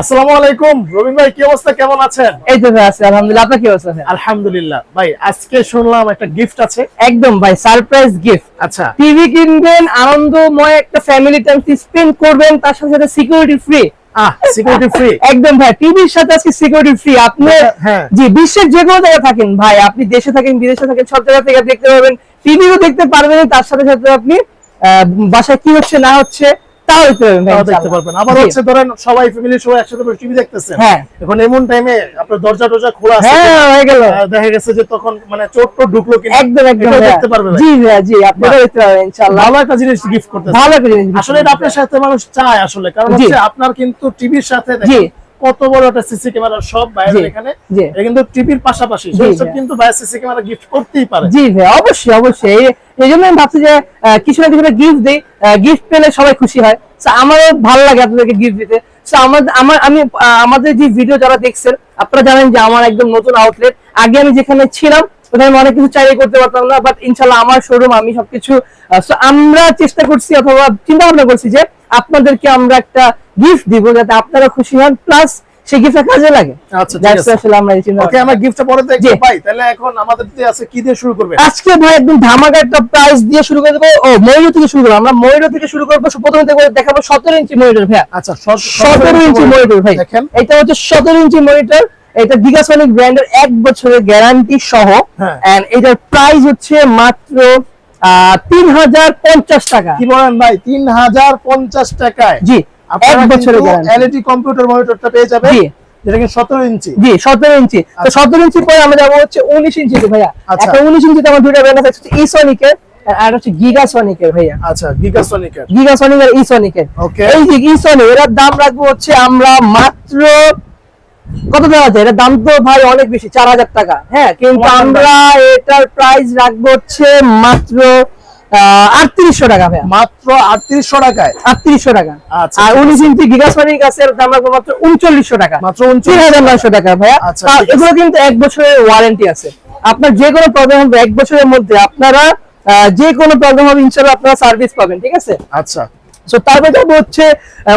আসসালামু আলাইকুম। রবিন ভাই কি অবস্থা? কেমন আছেন? এই তো আছে আলহামদুলিল্লাহ। আপনার কি অবস্থা আলহামদুলিল্লাহ। ভাই আজকে শুনলাম একটা গিফট আছে। একদম ভাই সারপ্রাইজ গিফট আচ্ছা। টিভি কিনবেন আনন্দময় একটা ফ্যামিলি টাইম স্পেন্ড করবেন তার সাথে সাথে সিকিউরিটি ফ্রি সিকিউরিটি ফ্রি একদম ভাই টিভির সাথে আজকে সিকিউরিটি ফ্রি আপনি হ্যাঁ। জি বিশ্বের যে কোনো জায়গায় থাকেন ভাই আপনি দেশে থাকেন বিদেশে থাকেন সব জায়গা থেকে দেখতে পারবেন। টিভিও দেখতে পারবেন তার সাথে সাথে আপনি বাসায় কি হচ্ছে না হচ্ছে তাও দেখতে পারবেন পারবেন। আবার হচ্ছে ধরেন সবাই ফ্যামিলি সবাই একসাথে বসে টিভি দেখতেছেন। হ্যাঁ। এখন এমন টাইমে আপনার দরজা টরজা খোলা আছে হ্যাঁ হয়ে গেল। দেখা গেছে যে তখন মানে চোট টোট ঢুকলো কিনা? একদম একদম দেখতে পারবে ভাই। জি জি আপনারা দেখতে পারবেন ইনশাআল্লাহ। ভালো একটা জিনিস গিফট করতে ভালো একটা জিনিস আসলে এটা আপনার সাথে মানুষ চায় আসলে। কারণ হচ্ছে আপনার কিন্তু টিভির সাথে। দেখেন কত বড় একটা সিসি ক্যামেরা সব বাইরে এখানে। এটা কিন্তু টিভির পাশাপাশি। সব কিন্তু বাইরে সিসি ক্যামেরা গিফট করতেই পারে। জি ভাই অবশ্যই অবশ্যই। এই- জন্য আমি ভাবছি যে কিছু না কিছু গিফট দিই। গিফট পেলে সবাই খুশি হয়। আমারও ভালো লাগে আপনাদেরকে গিফট দিতে। So, আমার আমি আমাদের যে ভিডিও যারা দেখছেন আপনারা জানেন যে আমার একদম নতুন আউটলেট আগে আমি যেখানে ছিলাম ওখানে আমি অনেক কিছু চাইলে করতে পারতাম না বাট ইনশাল্লাহ আমার শোরুম আমি সবকিছু আমরা চেষ্টা করছি অথবা চিন্তা ভাবনা করছি যে আপনাদেরকে আমরা একটা গিফট দিব যাতে আপনারা খুশি হন। প্লাস সেই গিফটটা কাজে লাগে। আচ্ছা, ঠিক That's আছে। আসলে আমরা এই চিন্তা ওকে আমরা গিফটটা পরে দেখব ভাই তাহলে এখন আমাদের দিয়ে আছে কি দিয়ে শুরু করবে আজকে ভাই একদম ধামাকা একটা প্রাইস দিয়ে শুরু করে দেবো। ও ময়ূর থেকে শুরু করব। আমরা ময়ূর থেকে শুরু করব। প্রথমে দেখব দেখাবো সতেরো ইঞ্চি মনিটর ভাইয়া। আচ্ছা সতেরো ইঞ্চি মনিটর ভাই। দেখেন। এটা হচ্ছে সতেরো ইঞ্চি মনিটর এটা গিগাসনিক ব্র্যান্ডের এক বছরের গ্যারান্টি সহ। হ্যাঁ। এন্ড এটার প্রাইস হচ্ছে মাত্র তিন হাজার পঞ্চাশ টাকা। কি বলেন ভাই? তিন হাজার পঞ্চাশ টাকায়। জি। এক বছরের গ্যারান্টি এলইডি কম্পিউটার মনিটরটা পেয়ে যাবে জি। যেটা ইঞ্চি? জি সতেরো ইঞ্চি। তো আচ্ছা। সতেরো ইঞ্চি পরে আমরা যাব হচ্ছে উনিশ ইঞ্চিতে ভাইয়া। আচ্ছা। একটা উনিশ ইঞ্চিতে আমার দুইটা ব্র্যান্ড আছে ইসনিকের আর হচ্ছে গিগাসনিকের ভাইয়া। আচ্ছা গিগাসনিকের গিগাসনিক ইসনিকের Okay. এই যে ইসনিক এটার দাম রাখব হচ্ছে আমরা মাত্র কত দেওয়া যায় এটার দাম তো ভাই অনেক বেশি চার হাজার টাকা। হ্যাঁ কিন্তু আমরা এটার প্রাইস রাখব হচ্ছে মাত্র আটত্রিশশো টাকা ভাইয়া। মাত্র আটত্রিশশো টাকায়? আটত্রিশশো টাকা। আচ্ছা, আর ঠিক উনিশ ইঞ্চি গিগাসনিক আছে দাম রাখব মাত্র উনচল্লিশশো টাকা। মাত্র উনচল্লিশ। হাজার নয়শো টাকা ভাইয়া। আচ্ছা। এগুলো কিন্তু এক বছরের ওয়ারেন্টি আছে। আপনার যে কোনো প্রবলেম হবে এক বছরের মধ্যে আপনারা যে কোনো প্রবলেম হবে ইনশাল্লাহ আপনারা সার্ভিস পাবেন ঠিক আছে? আচ্ছা। সো তারপরে যাব হচ্ছে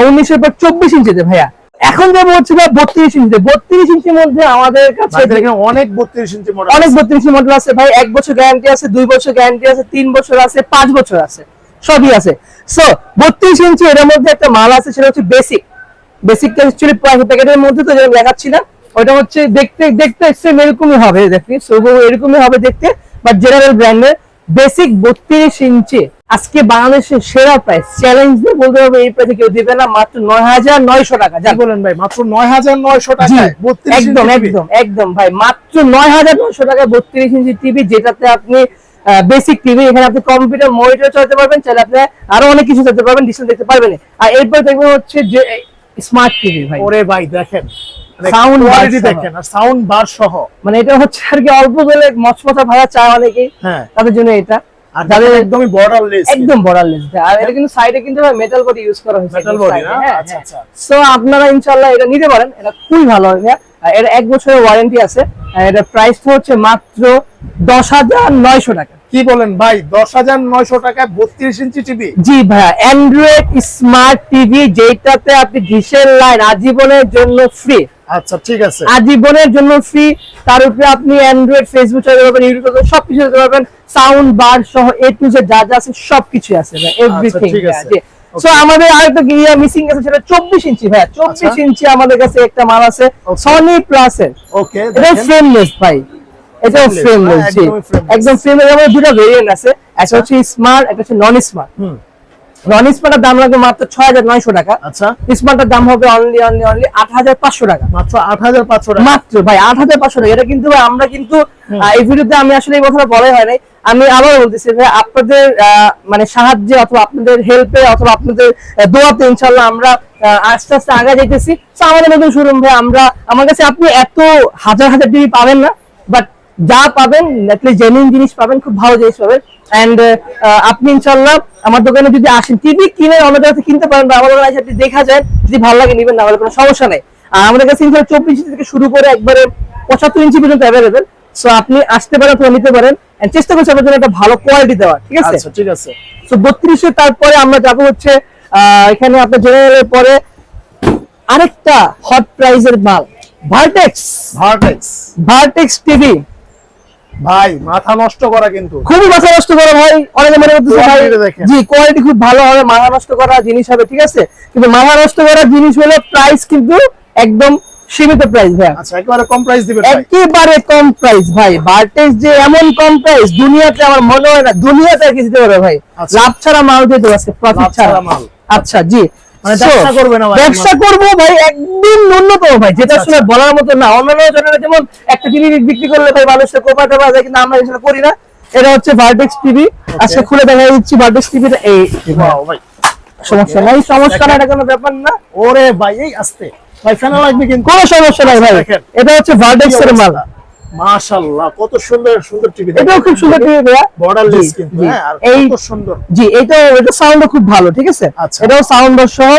উনিশের পর চব্বিশ ইঞ্চিতে ভাইয়া। এখন যাব হচ্ছে বত্রিশ ইঞ্চিতে বত্রিশ ইঞ্চির মধ্যে আমাদের কাছে অনেক বত্রিশ ইঞ্চি মডেল অনেক বত্রিশ মডেল আছে। ভাই এক বছর গ্যারান্টি আছে দুই বছর গ্যারান্টি আছে তিন বছর আছে পাঁচ বছর আছে। সবই আছে। সো বত্রিশ ইঞ্চি এর মধ্যে একটা মাল আছে সেটা হচ্ছে বেসিক বেসিকটা অ্যাকচুয়ালি প্যাকেটের মধ্যে তো যেটা দেখাচ্ছি না ওটা হচ্ছে দেখতে দেখতে সেম এরকমই হবে দেখি সো এরকমই হবে দেখতে বাট জেনারেল ব্র্যান্ডের বেসিক বত্রিশ ইঞ্চি। আজকে বাংলাদেশের সেরা প্রাইস চ্যালেঞ্জ দিয়ে বলতে হবে এই প্রাইসে কেউ দিবে না মাত্র নয় হাজার নয়শো টাকা। যাক বলেন ভাই? মাত্র নয় হাজার নয়শো টাকা একদম একদম একদম ভাই। মাত্র নয় হাজার নশো টাকায় বত্রিশ ইঞ্চি টিভি যেটাতে আপনি বেসিক টিভি এখানে আপনি কম্পিউটার মনিটর চালাতে পারবেন চাইলে আপনি আরও অনেক কিছু চালাতে পারবেন ডিসপ্লে দেখতে পারবেন আর এরপর দেখবেন হচ্ছে যে স্মার্ট টিভি ভাই। ওরে ভাই দেখেন Bar কোয়ালিটি। দেখেন আর সাউন্ড বার সহ। মানে এটা হচ্ছে আর কি অল্প গেলে মচমচা ভাড়া চায় অনেকেই হ্যাঁ। তাদের জন্য এটা। আর যাদের একদমই বর্ডারলেস একদম বর্ডারলেস আর এটা কিন্তু সাইডে কিন্তু মেটাল বডি ইউজ করা হয়েছে Metal body না? আচ্ছা, আচ্ছা। সো আপনারা ইনশাআল্লাহ এটা নিতে পারেন। এটা খুবই ভালো হবে এটা এক বছরের ওয়ারেন্টি আছে। এটা প্রাইসটা হচ্ছে মাত্র দশ হাজার নয়শো টাকা। কি বলেন ভাই দশ হাজার নয়শো টাকায় বত্রিশ ইঞ্চি টিভি জি ভাইয়া। অ্যান্ড্রয়েড স্মার্ট টিভি যেটাতে আপনি ডিশের লাইন আজীবনের জন্য ফ্রি আচ্ছা ঠিক আছে। আজীবনের জন্য ফ্রি তার উপরে আপনি অ্যান্ড্রয়েড ফেসবুক চালাতে পারবেন ইউটিউব সবকিছু চালাতে পারবেন। সাউন্ড বার সহ এ টু জেড যা যা আছে সবকিছু আছে এভরিথিং ঠিক আছে। সো আমাদের আরেকটা গিয়া মিসিং আছে সেটা চব্বিশ ইঞ্চি ভাইয়া চব্বিশ আচ্ছা। ইঞ্চি আমাদের কাছে একটা মাল আছে সনি প্লাস এর। ওকে এটা ফ্রেমলেস ভাই। এটা ফ্রেমলেস হ্যাঁ, জি। একদম ফ্রেমলেস আমাদের দুটো ভেরিয়েন্ট আছে। একটা হচ্ছে স্মার্ট একটা হচ্ছে নন স্মার্ট হুম। নন স্মার্টের দাম লাগবে মাত্র ছয় হাজার নয়শো টাকা। আচ্ছা। স্মার্টের দাম হবে অনলি অনলি অনলি আট হাজার পাঁচশো টাকা। মাত্র আট হাজার পাঁচশো টাকা। মাত্র ভাই আট হাজার পাঁচশো টাকা। এটা কিন্তু আমরা কিন্তু এই ভিডিওতে আমি আসলে এই কথাটা বলাই হয় নাই। আমি আবার বলতেছি ভাই আপনাদের মানে সাহায্যে অথবা আপনাদের হেল্পে অথবা আপনাদের দোয়াতে ইনশাল্লাহ আমরা আস্তে আস্তে আগে যেতেছি আমাদের নতুন শোরুম ভাই আমরা আমার কাছে আপনি এত হাজার হাজার টিভি পাবেন না বাট যা পাবেন জেনুইন জিনিস পাবেন খুব ভালো জিনিস পাবেন। এন্ড আপনি ইনশাল্লাহ আমার দোকানে যদি আসেন টিভি কিনে আমাদের থেকে কিনতে পারেন বা আমার দোকানে আপনি দেখা যায় যদি ভালো লাগে নিবেন না হলে কোনো সমস্যা নেই। আর আমাদের কাছে ইনশাল্লাহ চব্বিশ ইঞ্চি থেকে শুরু করে একবারে পঁচাত্তর ইঞ্চি পর্যন্ত অ্যাভেলেবেল সো আপনি আসতে পারেন অথবা নিতে পারেন। চেষ্টা করছি আপনার জন্য একটা ভালো কোয়ালিটি দেওয়ার ঠিক আছে? আচ্ছা ঠিক আছে। তো বত্রিশে তারপরে আমরা যাব হচ্ছে আহ, এখানে আপনার জেনারেলের পরে আরেকটা হট প্রাইজের মাল ভার্টেক্স ভার্টেক্স ভার্টেক্স টিভি ভাই মাথা নষ্ট করা কিন্তু। খুবই মাথা নষ্ট করা ভাই। অনেকে মনে করতেছে ভাই জি কোয়ালিটি খুব ভালো হবে মাথা নষ্ট করা জিনিস হবে ঠিক আছে? কিন্তু মাথা নষ্ট করা জিনিস হলে প্রাইস কিন্তু একদম সীমিত প্রাইস ভাই। আচ্ছা একেবারে কম প্রাইস দিবেন ভাই। একেবারে কম প্রাইস ভাই। ভার্টেক্স যে এমন কম প্রাইস দুনিয়াতে আমার মনে হয় না দুনিয়াতে আর দিতে পারবে ভাই। আচ্ছা। লাভ ছাড়া মাল দেবো আজকে প্রফিট ছাড়া। মাল। আচ্ছা জি। ব্যবসা করবে না ভাই ব্যবসা করব ভাই একদম ন্যূনতম ভাই যেটা আচ্ছা, আসলে বলার মতো না। অন্যান্য জনের যেমন একটা টিভি বিক্রি করলে ভাই মানুষটা কোপাতে পারা যায় কিন্তু আমরা সেটা করি না। এটা হচ্ছে ভার্টেক্স টিভি আজকে খুলে দেখা দিচ্ছি ভার্টেক্স টিভিটা এই ভাই সমস্যা নাই সমস্যা না এটা কোনো ব্যাপার না। ওরে ভাই এই আস্তে। ভাই ফেনা লাগবে কিন্তু। কোনো সমস্যা নাই ভাই। এটা হচ্ছে ভার্টেক্স এর মাল। মাশাআল্লাহ কত সুন্দর সুন্দর টিভি এটাও খুব সুন্দর টিভি ভাইয়া বর্ডারলেস কিন্তু হ্যাঁ আর কত সুন্দর। জি এটা এটা সাউন্ডও খুব ভালো ঠিক আছে? আচ্ছা। এটাও সাউন্ড সহ।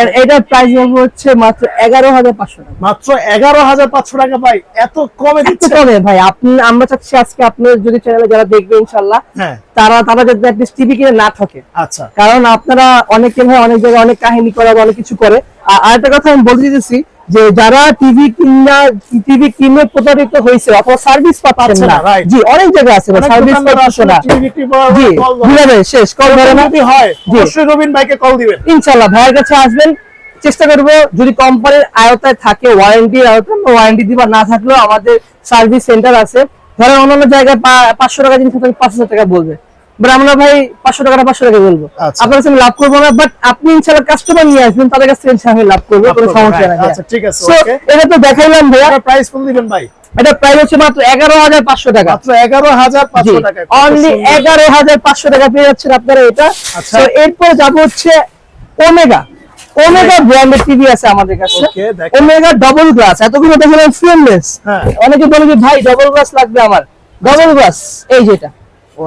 এর এটার প্রাইস হচ্ছে মাত্র এগারো হাজার পাঁচশো টাকা। মাত্র এগারো হাজার পাঁচশো টাকা ভাই এত কমে দিচ্ছে। কমে ভাই আপনি আমরা চাচ্ছি আজকে আপনার যদি চ্যানেলে যারা দেখবে ইনশাল্লাহ হ্যাঁ। তারা তারা যাতে অ্যাটলিস্ট টিভি কিনে না থাকে আচ্ছা। কারণ আপনারা অনেকে ভাই অনেক জায়গায় অনেক কাহিনী করে অনেক কিছু করে। আর আরেকটা কথা আমি বলতে দিতেছি যে যারা টিভি কিনা টিভি কিনে প্রতারিত হয়েছে অথবা সার্ভিস পাচ্ছেন পাচ্ছে না জি অনেক জায়গায় আছে সার্ভিস পাচ্ছে না। জি যায় শেষ কল ধরে না। হয়। অবশ্যই রবিন ভাইকে কল দিবেন। ইনশাল্লাহ ভাইয়ের কাছে আসবেন। চেষ্টা করব যদি কোম্পানির আয়তায় থাকে ওয়ারেন্টির আয়তায় ওয়ারেন্টি দিবা না থাকলেও আমাদের সার্ভিস সেন্টার আছে। ধরেন অন্যান্য জায়গায় পাঁচশো টাকা জিনিস পাঁচ হাজার টাকা বলবে। বাট আমরা ভাই পাঁচশো টাকাটা পাঁচশো টাকা বলব। আচ্ছা। আপনার কাছে লাভ করব না বাট আপনি ইনশাল্লাহ কাস্টমার নিয়ে আসবেন তাদের কাছ থেকে আমি লাভ করব কোনো সমস্যা right. না আচ্ছা, ঠিক আছে, এটা তো দেখাইলাম আপনার প্রাইস কত দিবেন ভাই? এটা প্রাইস হচ্ছে মাত্র এগারো হাজার পাঁচশো টাকা। মাত্র এগারো হাজার পাঁচশো টাকা অনলি এগারো হাজার পাঁচশো টাকা পেয়ে যাচ্ছেন আপনারা এটা। আচ্ছা। তো এরপর যাব হচ্ছে ওমেগা ওমেগা ব্র্যান্ডের টিভি আছে আমাদের কাছে। ওমেগা ডবল গ্লাস এতগুলো দেখলাম ফ্রেমলেস হ্যাঁ। অনেকে বলে যে ভাই ডবল গ্লাস লাগবে আমার। ডবল গ্লাস এই যেটা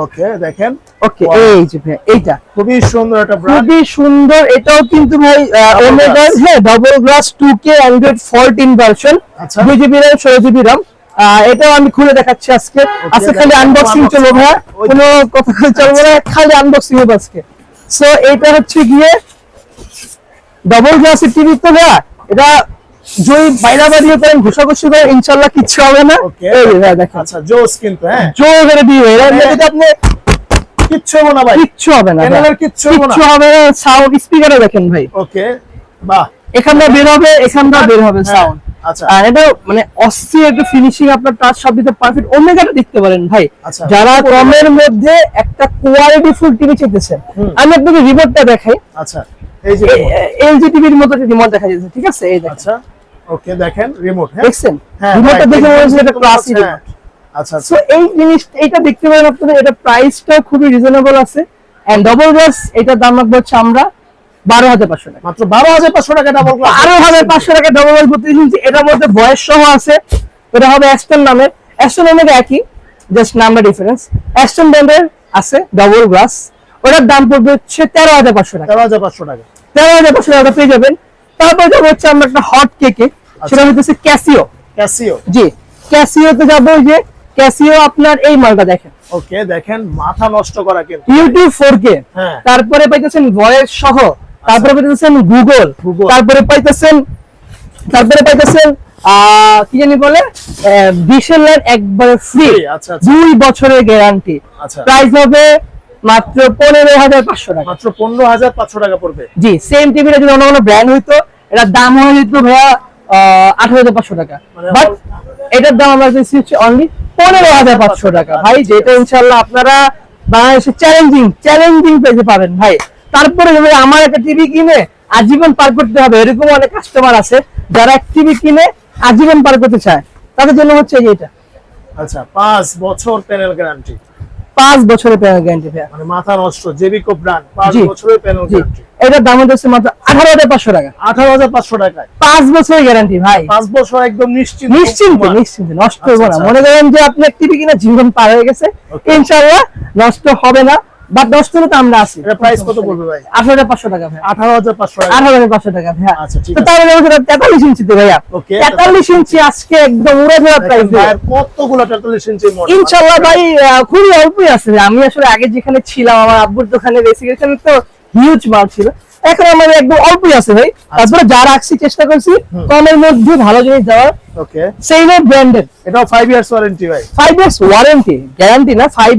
ওকে দেখেন। ওকে এই যে ভাই এইটা। খুবই সুন্দর একটা ব্র্যান্ড খুবই সুন্দর এটাও কিন্তু ভাই ওমেগা। হ্যাঁ double glass two K Android fourteen version আচ্ছা। দুই জিবি র্যাম ষোলো জিবি র্যাম এটাও আমি খুলে দেখাচ্ছি আজকে। আজকে খালি আনবক্সিং চলবে ভাই। কোনো কথা চলবে না খালি আনবক্সিং হবে আজকে। সো এটা হচ্ছে গিয়ে ডবল গ্লাসের টিভি তো ভাইয়া এটা করেন ঘুষাঘুষি ইনশাল্লাহ কিচ্ছু হবে না। ওকে এই যে ভাই দেখেন। আচ্ছা জোস কিন্তু হ্যাঁ। জোর করে দিয়ে হ্যাঁ। যদি আপনি কিচ্ছু হবে না ভাই। কিচ্ছু হবে না কিচ্ছু হবে না। কিচ্ছু হবে না সাউন্ড স্পিকারে দেখেন ভাই। ওকে বাহ। এখানটা বের হবে এখানটা বের হবে হ্যাঁ, সাউন্ড আচ্ছা। আর এটা মানে অস্থির একটা ফিনিশিং আপনার টাচ সব দিতে পারফেক্ট ওমেগাটা দেখতে পারেন ভাই। আচ্ছা। যারা কমের মধ্যে একটা কোয়ালিটি ফুল টিভি চেতেছেন আমি আপনাকে রিমোটটা দেখাই। আচ্ছা এই যে এলজি টিভির মতো রিমোট দেখা যাচ্ছে ঠিক আছে? এই দেখেন। আচ্ছা। ওকে দেখেন রিমোট হ্যাঁ? দেখছেন? হ্যাঁ, রিমোটটা দেখে মনে হচ্ছে এটা ক্লাসি হ্যাঁ। আচ্ছা আচ্ছা। সো এই জিনিস এটা দেখতে পারেন আপনারা এটা প্রাইসটা খুবই রিজনেবল আছে। এন্ড ডবল গ্লাস এটার দাম রাখব হচ্ছে আমরা বারো হাজার পাঁচশো টাকা। মাত্র বারো হাজার পাঁচশো টাকা ডাবল বারো হাজার পাঁচশো টাকা ডবল গ্লাস করতে দিয়েছি এটার মধ্যে বয়স সহ আছে। এটা হবে অ্যাস্টন নামের অ্যাস্টন নামের একই জাস্ট নাম্বার ডিফারেন্স অ্যাস্টন ব্র্যান্ডের আছে ডবল গ্লাস ওটার দাম পড়বে হচ্ছে তেরো হাজার পাঁচশো টাকা। তেরো হাজার পাঁচশো টাকা। তেরো হাজার পাঁচশো টাকা পেয়ে যাবেন। তারপর যাব হচ্ছে আমরা একটা হট কেকে সেটা হচ্ছে ক্যাসিও ক্যাসিও জি ক্যাসিওতে যাব যে ক্যাসিও আপনার এই মালটা দেখেন। ওকে দেখেন মাথা নষ্ট করা কিন্তু। ইউটিউব হ্যাঁ। তারপরে পাইতেছেন ভয়েস সহ তারপরে পাইতেছেন গুগল তারপরে পাইতেছেন তারপরে পাইতেছেন আহ, কি জানি বলে? বিশের লাইন একবারে ফ্রি আচ্ছা, আচ্ছা। দুই বছরের গ্যারান্টি আচ্ছা। প্রাইস হবে মাত্র পনেরো হাজার পাঁচশো টাকা। মাত্র পনেরো হাজার পাঁচশো টাকা পড়বে। জি সেম টিভিটা যদি অন্য কোনো ব্র্যান্ড হইতো এটার দাম হয়ে যেত ভাইয়া আঠারো হাজার পাঁচশো টাকা। মানে বাট এটার দাম আমরা দিচ্ছি অনলি পনেরো হাজার পাঁচশো টাকা। ভাই যেটা ইনশাল্লাহ আপনারা বাংলাদেশে চ্যালেঞ্জিং চ্যালেঞ্জিং পেতে পাবেন ভাই। তারপরে আমার একটা টিভি কিনে আজীবন পার করতে হবে। এরকম অনেক কাস্টমার আছে যারা টিভি কিনে আজীবন পার করতে চায়। তাদের জন্য হচ্ছে এটা আচ্ছা পাঁচ বছর প্যানেল গ্যারান্টি পাঁচ বছরের গ্যারান্টি ভাইয়া। মানে মাথা নষ্ট জেবিকো ব্র্যান্ড পাঁচ বছরের প্যানেল গ্যারান্টি এটার দাম হচ্ছে মাত্র আঠারো হাজার পাঁচশো টাকা। আঠারো হাজার পাঁচশো টাকায়। পাঁচ বছরের গ্যারান্টি ভাই। পাঁচ বছর একদম নিশ্চিত নিশ্চিন্ত নিশ্চিন্ত নষ্ট আচ্ছা, হবে না। আচ্ছা। মনে করেন যে আপনি টিভি কিনা জীবন পার হয়ে গেছে। ইনশাল্লাহ নষ্ট হবে না। বাট দশ আমরা আছি। প্রাইস কত পড়বে ভাই? আঠারো হাজার পাঁচশো টাকা ভাই। আঠারো হাজার পাঁচশো টাকা। আঠারো হাজার পাঁচশো টাকা ভাই আচ্ছা, ঠিক তো আছে। তাহলে হচ্ছে তেতাল্লিশ ইঞ্চিতে ভাইয়া। তেতাল্লিশ ইঞ্চি আজকে একদম উড়ে ধরা প্রাইস দেখেন ভাইয়ের কতগুলো তেতাল্লিশ ইঞ্চি ইনশাল্লাহ ভাই খুবই অল্পই আছে আমি আসলে আগে যেখানে ছিলাম আমার আব্বুর দোকানে বেসিক এখানে তো হিউজ মাল ছিল। এখন আমাদের একদম অল্পই আছে ভাই। তারপরে যা রাখছি চেষ্টা করছি কমের মধ্যে ভালো জিনিস দেওয়ার। ওকে। সেইমের ব্র্যান্ডেড এটাও ফাইভ ইয়ার্স ওয়ারেন্টি ভাই। ফাইভ ইয়ার্স ওয়ারেন্টি গ্যারান্টি না ফাইভ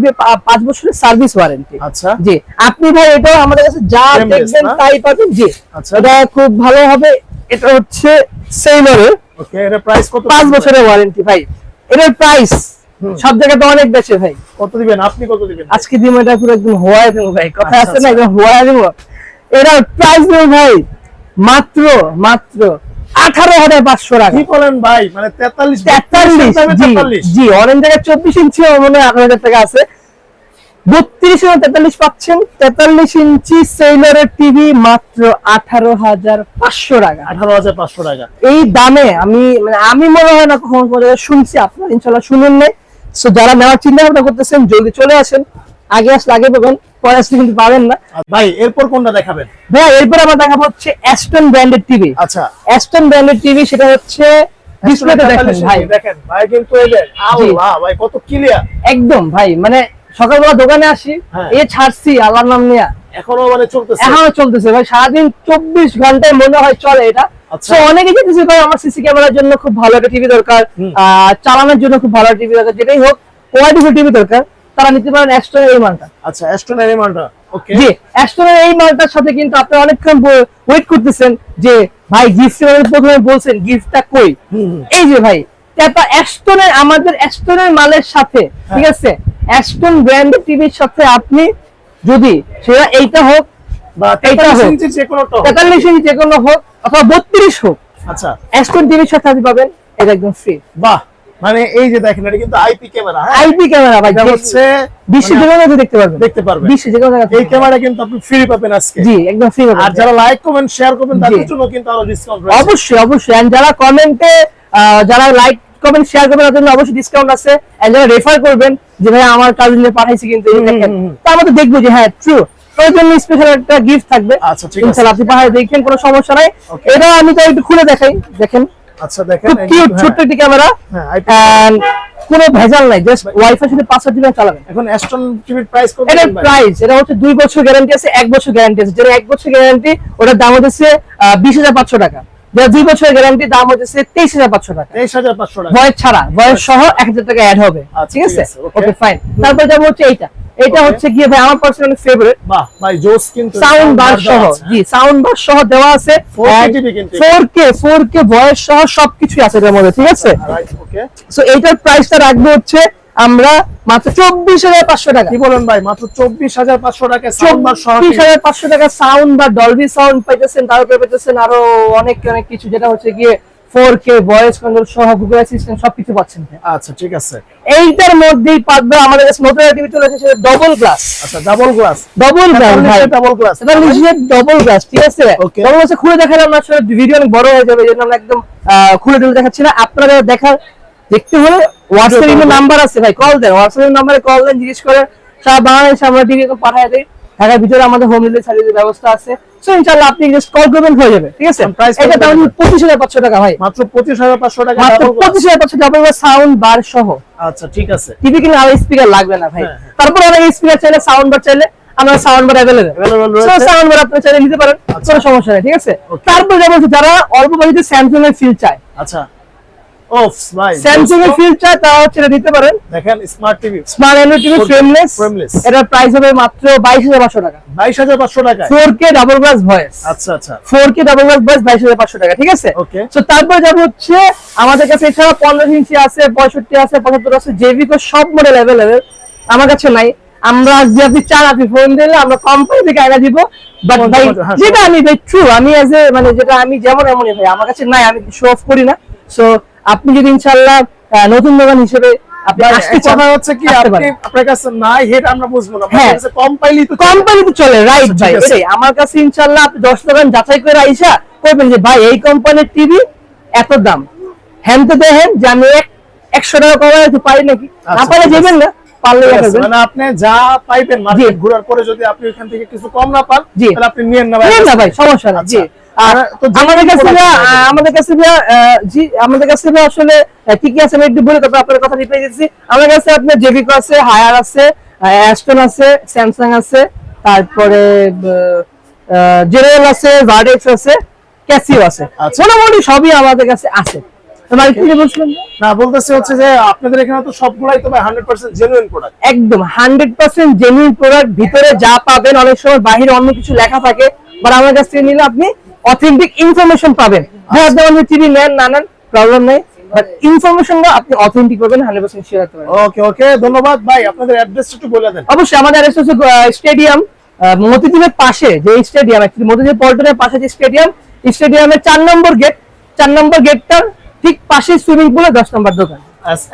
পাঁচ বছরের সার্ভিস ওয়ারেন্টি আচ্ছা। জি আপনি ভাই এটাও আমাদের কাছে যা দেখবেন তাই পাবেন জি। আচ্ছা। এটা খুব ভালো হবে এটা হচ্ছে ওকে এটা প্রাইস কত বছরের ওয়ারেন্টি ভাই। এটার প্রাইস। সব জায়গাতে অনেক বেশি ভাই। কত দিবেন? আপনি কত দিবেন? আজকে দিন এটা পুরো একদম হোয়াই দেবো ভাই। কথা আচ্ছা, আছে না আচ্ছা। একদম হোয়াই দেবো। এটার প্রাইস ভাই। মাত্র মাত্র আঠারো হাজার পাঁচশো টাকা। কি বলেন ভাই? মানে তেতাল্লিশ তেতাল্লিশ জি তেতাল্লিশ। জি জায়গায় চব্বিশ ইঞ্চি মনে হয় আঠারো হাজার টাকা আছে। বত্রিশ তেতাল্লিশ পাচ্ছেন। তেতাল্লিশ ইঞ্চি সেইলরের টিভি মাত্র আঠারো হাজার পাঁচশো টাকা। আঠারো হাজার পাঁচশো টাকা। এই দামে আমি মানে আমি মনে হয় না কখন শুনছি আপনারা ইনশাল্লাহ শুনুন নাই। সো যারা নেওয়ার চিন্তা ভাবনা করতেছেন জলদি চলে আসেন। আগে আসলে আগে পাবেন পরে আসলে কিন্তু পাবেন না। ভাই এরপর কোনটা দেখাবেন? ভাইয়া এরপর আমার দেখাবো হচ্ছে অ্যাস্টন ব্র্যান্ডের টিভি আচ্ছা। অ্যাস্টন ব্র্যান্ডের টিভি সেটা হচ্ছে ডিসপ্লেতে দেখেন ভাই। দেখেন ভাই কিন্তু এই যে আল্লাহ ভাই কত ক্লিয়ার একদম ভাই মানে সকালবেলা দোকানে আসি হ্যাঁ। এ ছাড়ছি আল্লাহর নাম নিয়ে। এখনও মানে চলতেছে। এখনও চলতেছে ভাই সারাদিন চব্বিশ ঘন্টায় মনে হয় চলে এটা। আচ্ছা। অনেকে যেতেছে ভাই আমার সিসি ক্যামেরার জন্য খুব ভালো একটা টিভি দরকার চালানোর জন্য খুব ভালো টিভি দরকার যেটাই হোক কোয়ালিটিফুল টিভি দরকার। তারা নিতে পারেন অ্যাস্টনের এই মালটা। আচ্ছা অ্যাস্ট্রন অ্যানিমালটা ওকে জি অ্যাস্টনের এই মালটার সাথে কিন্তু আপনারা অনেকক্ষণ ওয়েট করতেছেন যে ভাই গিফট প্রথমে বলছেন গিফটটা কই। এই যে ভাই তারপর অ্যাস্টনের আমাদের অ্যাস্টনের মালের সাথে ঠিক আছে? অ্যাস্টন ব্র্যান্ডের টিভির সাথে আপনি যদি সেটা এইটা হোক বা এইটা 43 হোক। ইঞ্চির হোক। তেতাল্লিশ ইঞ্চি যে কোনো হোক অথবা বত্রিশ হোক আচ্ছা। অ্যাস্টন টিভির সাথে আপনি পাবেন এটা একদম ফ্রি বাহ মানে এই যে দেখেন এটা কিন্তু আইপি ক্যামেরা হ্যাঁ? আইপি ক্যামেরা ভাই হচ্ছে বিশ্বে মানে দেখতে পারবেন। দেখতে পারবেন। বিশ্বে এই ক্যামেরা কিন্তু আপনি ফ্রি পাবেন আজকে। জি একদম ফ্রি আর যারা লাইক কমেন্ট শেয়ার করবেন তাদের জন্য কিন্তু আরও ডিসকাউন্ট রয়েছে। অবশ্যই অবশ্যই। যারা কমেন্টে যারা লাইক কমেন্ট শেয়ার করবেন তাদের জন্য অবশ্যই ডিসকাউন্ট আছে। And যারা রেফার করবেন যে ভাই আমার কাজিনে পাঠাইছি কিন্তু এই দেখেন। তো আমরা তো দেখব যে হ্যাঁ ট্রু ওর জন্য স্পেশাল একটা গিফট থাকবে। আচ্ছা, ঠিক আছে। আপনি পাহাড়ে দেখেন কোনো সমস্যা নাই। এটা আমি তো একটু খুলে দেখাই। দেখেন। আচ্ছা দেখেন কিউট ছোট্ট হ্যাঁ, একটি ক্যামেরা হ্যাঁ কোনো ভেজাল নাই জাস্ট ওয়াইফাই সাথে পাসওয়ার্ড দিবেন চালাবেন। এখন অ্যাস্ট্রন টিভির প্রাইস কত প্রাইস এটা হচ্ছে বছর গ্যারান্টি আছে এক বছর গ্যারান্টি আছে। যেটা এক বছর গ্যারান্টি ওটার দাম হচ্ছে বিশ হাজার পাঁচশো টাকা। যেটা দুই বছর গ্যারান্টি দাম হচ্ছে তেইশ হাজার পাঁচশো টাকা। 23500 টাকা। বয়স ছাড়া বয়স সহ এক হাজার টাকা অ্যাড হবে। আচ্ছা, ঠিক আছে? আছে, ওকে ফাইন তারপর যাব হচ্ছে এইটা। এটা. হচ্ছে গিয়ে ভাই আমার পার্সোনাল ফেভারিট বাহ ভাই জোস কিন্তু সাউন্ড বার সহ। জি সাউন্ড বার সহ দেওয়া আছে। 4K 4K 4K বয়স সহ সবকিছু আছে এটার মধ্যে ঠিক আছে? ওকে সো এইটার প্রাইসটা রাখব হচ্ছে আমরা মাত্র চব্বিশ হাজার পাঁচশো টাকা। কি বলেন ভাই মাত্র 24500 টাকা সাউন্ড বার সহ চব্বিশ হাজার পাঁচশো টাকা সাউন্ড বা ডলবি সাউন্ড পাইতেছেন তার তারপরে পাইতেছেন আরও অনেক অনেক কিছু যেটা হচ্ছে গিয়ে ফোর কে ভয়েস কন্ট্রোল সহ গুগল অ্যাসিস্ট্যান্ট সবকিছু পাচ্ছেন আচ্ছা ঠিক আছে। এইটার মধ্যেই পাবে আমাদের কাছে নতুন টিভি চলে এসেছে ডবল গ্লাস আচ্ছা ডাবল গ্লাস ডবল গ্লাস ভাই। ডাবল গ্লাস এটা নিজের ডবল গ্লাস ঠিক আছে? Okay. ডবল গ্লাসে খুলে দেখালাম না আসলে ভিডিও অনেক বড় হয়ে যাবে এই জন্য আমরা একদম খুলে টুলে দেখাচ্ছি না। আপনারা দেখার দেখতে হলে হোয়াটসঅ্যাপ নাম্বার আছে ভাই কল দেন। হোয়াটসঅ্যাপ নাম্বারে কল দেন জিজ্ঞেস করে সারা বাংলাদেশে আমরা টিভি পাঠিয়ে দিই। ঢাকার ভিতরে আমাদের হোম ডেলিভারি সার্ভিসের ব্যবস্থা আছে। সো ইনশাআল্লাহ আপনি জাস্ট কল করবেন হয়ে যাবে ঠিক আছে? এটা দাম পড়বে? পঁচিশ হাজার পাঁচশো টাকা ভাই। মাত্র 25500 টাকা মাত্র ডাবল গ্লাস পঁচিশ হাজার পাঁচশো ডাবল সাউন্ড বার সহ। আচ্ছা ঠিক আছে। টিভি কিনে আরও স্পিকার লাগবে না ভাই। হ্যাঁ, হ্যাঁ। তারপর অনেক স্পিকার চাইলে সাউন্ড বার চাইলে আমরা সাউন্ড বার সাউন্ড বার আপনি চাইলে নিতে পারেন আচ্ছা। কোনো সমস্যা নেই ঠিক আছে? তারপর যারা অল্প বাজেটে স্যামসাং এর ফিল চায়। আচ্ছা। ওফ ভাই স্যামসাং এর ফিল চায় তারা হচ্ছে এটা নিতে পারেন। দেখেন smart TV smart TV 4K frameless এটার প্রাইস হবে মাত্র বাইশ হাজার পাঁচশো টাকা। 22500 টাকা four K double glass voice আচ্ছা আচ্ছা। Four K double glass voice বাইশ হাজার পাঁচশো টাকা ঠিক আছে? Okay. তো তারপর যাব হচ্ছে আমাদের কাছে এছাড়া পনেরো ইঞ্চি আছে পঁয়ষট্টি আছে পঁচাত্তর আছে জেভিকো সব মডেল অ্যাভেলেবেল আমার কাছে নাই। আমরা যে আপনি চান আপনি ফোন দিলে আমরা কোম্পানি থেকে আইনা দিব। বাট ভাই হ্যাঁ, যেটা আমি ভাই ট্রু আমি এজ এ মানে যেটা আমি যেমন এমনই ভাই আমার কাছে নাই আমি শো অফ করি না। সো আপনি যদি ইনশাআল্লাহ আহ, নতুন দোকান হিসেবে আপনি হচ্ছে কি। আপনার কাছে নাই হেড আমরা বুঝব না। হ্যাঁ। আপনার কাছে কম পাইলেই তো চলে। কোম্পানি তো চলে রাইট আচ্ছা, ভাই ঠিক আছে। এটাই আমার কাছে ইনশাআল্লাহ আপনি দশ দোকান যাচাই করে আইসা করবেন যে ভাই এই কোম্পানির টিভি এত দাম। হ্যান তো দেখেন যে আমি একশো টাকা কমাই একটু পারি নাকি? না আচ্ছা, যাবেন না মানে আপনি যা পাইবেন মার্কেট ঘোরার পরে যদি আপনি ওখান থেকে কিছু কম না পান তাহলে আপনি নিয়েন না ভাই। সমস্যা না জি আচ্ছা। আমাদের কাছে product ভাইয়া, পাওয়া যাবে। আহ, আমাদের কাছে জি আমাদের কাছে আসলে কি কি আছে আমি একটু বলি তারপর আপনার কথা রিপ্লাই দিচ্ছি। আমাদের কাছে আপনার জেভিকো আছে হায়ার আছে অ্যাস্টন আছে স্যামসাং আছে তারপরে আছে ভার্ডেক্স আছে ক্যাসিও আছে। আচ্ছা। মোটামুটি সবই আমাদের কাছে আছে। না বলতেছে হচ্ছে যে আপনাদের এখানে তো সবগুলাই হান্ড্রেড পার্সেন্ট জেনুইন প্রোডাক্ট একদম হান্ড্রেড পার্সেন্ট জেনুইন প্রোডাক্ট ভিতরে যা পাবেন অনেক সময় বাহিরে অন্য কিছু লেখা থাকে বাট আমার কাছ থেকে নিলে আপনি অথেন্টিক ইনফরমেশন পাবেন। যে আপনি টিভি নেন না নেন প্রবলেম নেই। বাট ইনফরমেশনটা আপনি অথেন্টিক পাবেন হান্ড্রেড পার্সেন্ট শেয়ার করতে পারেন ওকে ওকে ধন্যবাদ ভাই। আপনাদের অ্যাড্রেস একটু বলে দেন। অবশ্যই আমাদের আরেকটা হচ্ছে স্টেডিয়াম মতিঝিলের পাশে যে স্টেডিয়াম অ্যাকচুয়ালি মতিঝিল পল্টনের পাশে যে স্টেডিয়াম স্টেডিয়ামের চার নম্বর গেট চার নম্বর গেটটার ঠিক পাশে সুইমিং পুলে দশ নম্বর দোকান।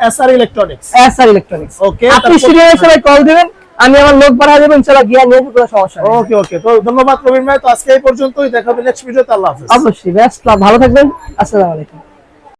S R electronics S R electronics Okay, আপনি স্টেডিয়ামের সময় কল দিবেন। আমি আমার লোক পাঠা দেবেন ইনশাআল্লাহ গিয়া নিয়ে কোনো সমস্যা নেই। ওকে ওকে তো ধন্যবাদ প্রবীণ ভাই। তো আজকে এই পর্যন্তই। দেখা হবে নেক্সট ভিডিওতে আল্লাহ হাফেজ। অবশ্যই ব্যস্ত ভালো থাকবেন। আসসালামু আলাইকুম।